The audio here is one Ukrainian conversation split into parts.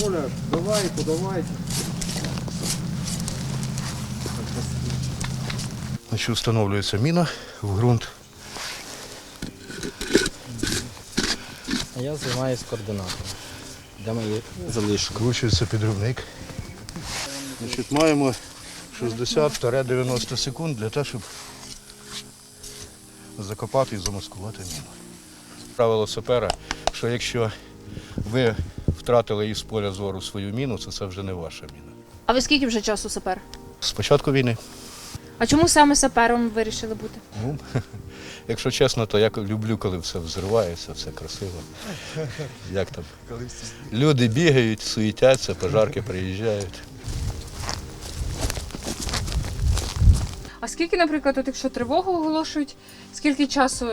Коля, давай, подавай. Значить, встановлюється міна в ґрунт. А я займаюся координатором. Де мої залишки? Вкручується підривник. Значить, маємо 60-90 секунд для того, щоб закопати і замаскувати міну. Правило сапера, що якщо ви втратили із поля зору свою міну, то це вже не ваша міна. А ви скільки вже часу сапер? З початку війни, А чому саме сапером вирішили бути? ну, якщо чесно, то я люблю, коли все взривається, все красиво. Як там? Люди бігають, суетяться, пожарки приїжджають. А скільки, наприклад, от якщо тривогу оголошують, скільки часу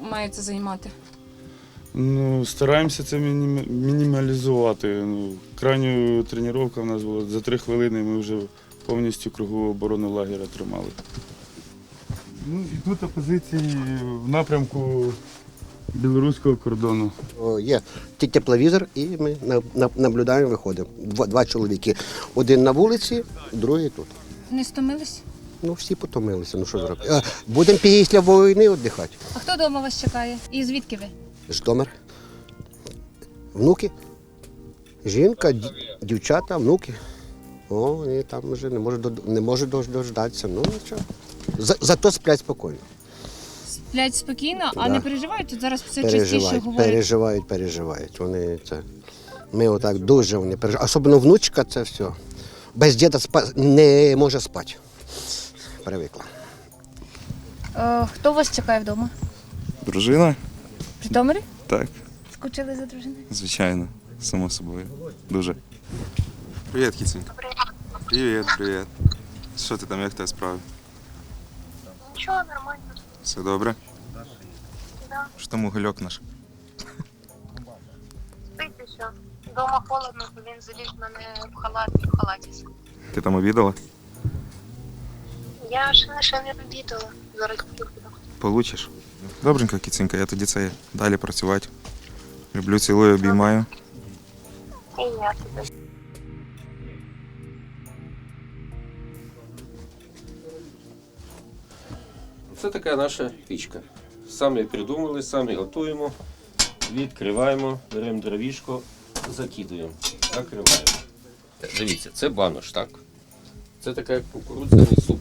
має це займати? Ну, стараємося це міні- мінімалізувати. Ну, крайня тренування в нас була за три хвилини ми вже повністю кругову оборону лагеря тримали. Ну і тут позиції в напрямку білоруського кордону. О, Є ті- тепловізор, і ми на- на- наблюдаємо, виходимо. Два, два чоловіки. Один на вулиці, другий тут. Не стомились? Ну, всі потомилися. Ну що зробити? Е, Будемо після війни віддихати. А хто вдома вас чекає? І звідки ви? Житомир. Внуки. Жінка, дівчата, внуки. О, і там вже не може, не може дождатися. Ну, нічого. За, зато сплять спокійно. Сплять спокійно, а Да. не переживають? Тут зараз все частіше Переживають, говорять. переживають, переживають. Вони це. Ми отак дуже вони переживають. Особливо внучка це все. Без діда спа... не може спати. Привикла. Е, хто вас чекає вдома? Дружина? В Житомирі? Так, Скучили за дружиною? звичайно, само собою. Дуже. Привіт, кіценька. Привіт, привіт. Що ти там, як тебе справи? Нічого, нормально. Все добре? Да. Що там угольок наш? Спить все. Дома холодно, то він заліз мене в халат і в халаті. Ти там обідала? Я ще, ще не обідала. Зараз буду. Получиш? Добренько, кіценька, я тоді це далі працювати. Люблю, цілую, обіймаю. І. Це така наша пічка. Самі придумали, самі готуємо, відкриваємо, беремо дровішко, закидуємо, закриваємо. Дивіться, це банош, так? Це така кукурудзяний суп.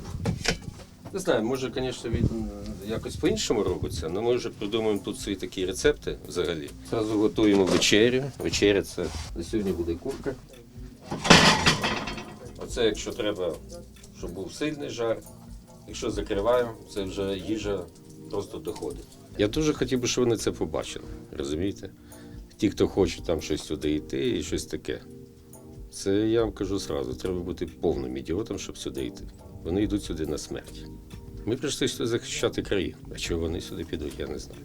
Не знаю, може, звісно, він якось по-іншому робиться, але ми вже придумуємо тут свої такі рецепти взагалі. Зразу готуємо вечерю. Вечеря це на сьогодні буде курка. Оце, якщо треба, щоб був сильний жар. Якщо закриваю, це вже їжа просто доходить. Я дуже хотів би, щоб вони це побачили. Розумієте? Ті, хто хоче там щось сюди йти і щось таке. Це я вам кажу зразу, треба бути повним ідіотом, щоб сюди йти. Вони йдуть сюди на смерть. Ми прийшли сюди захищати країну. А чого вони сюди підуть, я не знаю.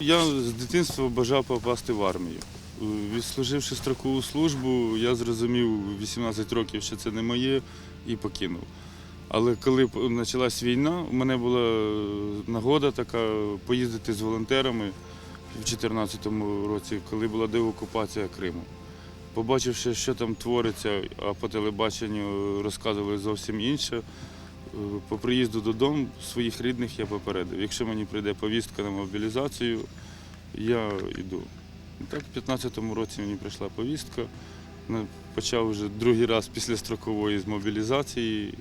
Я з дитинства бажав попасти в армію. Е, Відслуживши строкову службу, я зрозумів 18 років, що це не моє, і покинув. Але коли почалась війна, у мене була е, нагода така поїздити з волонтерами в 2014 році, коли була деокупація Криму. Побачивши, що там твориться, а по телебаченню розказували зовсім інше. е, По приїзду додому своїх рідних я попередив. Якщо мені прийде повістка на мобілізацію, я йду. І так, в 2015 році мені прийшла повістка. Почав вже другий раз після строкової з мобілізації.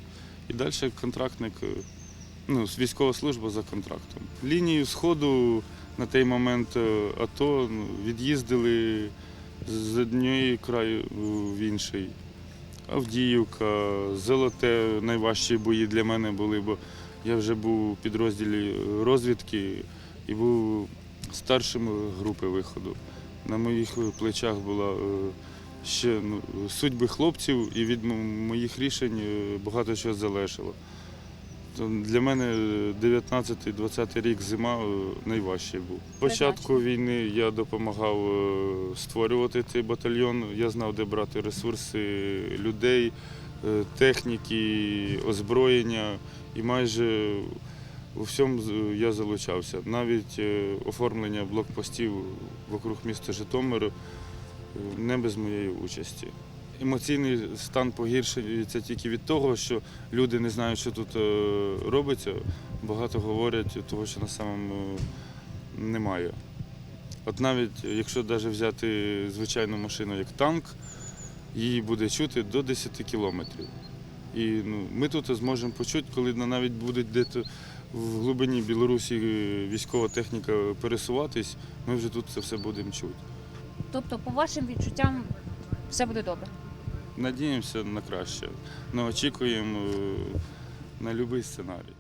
І далі контрактник, е, ну, військова служба за контрактом. Лінію Сходу на той момент е, АТО ну, від'їздили з однієї краю в інший. Авдіївка, Золоте найважчі бої для мене були, бо я вже був у підрозділі розвідки і був старшим групи виходу. На моїх плечах була е, ще ну, судьби хлопців, і від моїх рішень е, багато чого залежало. То Для мене 19-20 рік зима е, найважчий був. З початку війни я допомагав е, створювати цей батальйон. Я знав, де брати ресурси людей, е, техніки, озброєння. І майже У всьому я залучався. Навіть оформлення блокпостів вокруг міста Житомир е, не без моєї участі. Емоційний стан погіршується тільки від того, що люди не знають, що тут е, робиться. Багато говорять того, що на самому е, немає. От навіть якщо навіть взяти звичайну машину як танк, її буде чути до 10 кілометрів. І ну, ми тут зможемо почути, коли навіть буде десь в глибині Білорусі е, військова техніка пересуватись, ми вже тут це все будемо чути. Тобто, по вашим відчуттям, все буде добре. Надіємося на краще, але очікуємо е, на будь-який сценарій.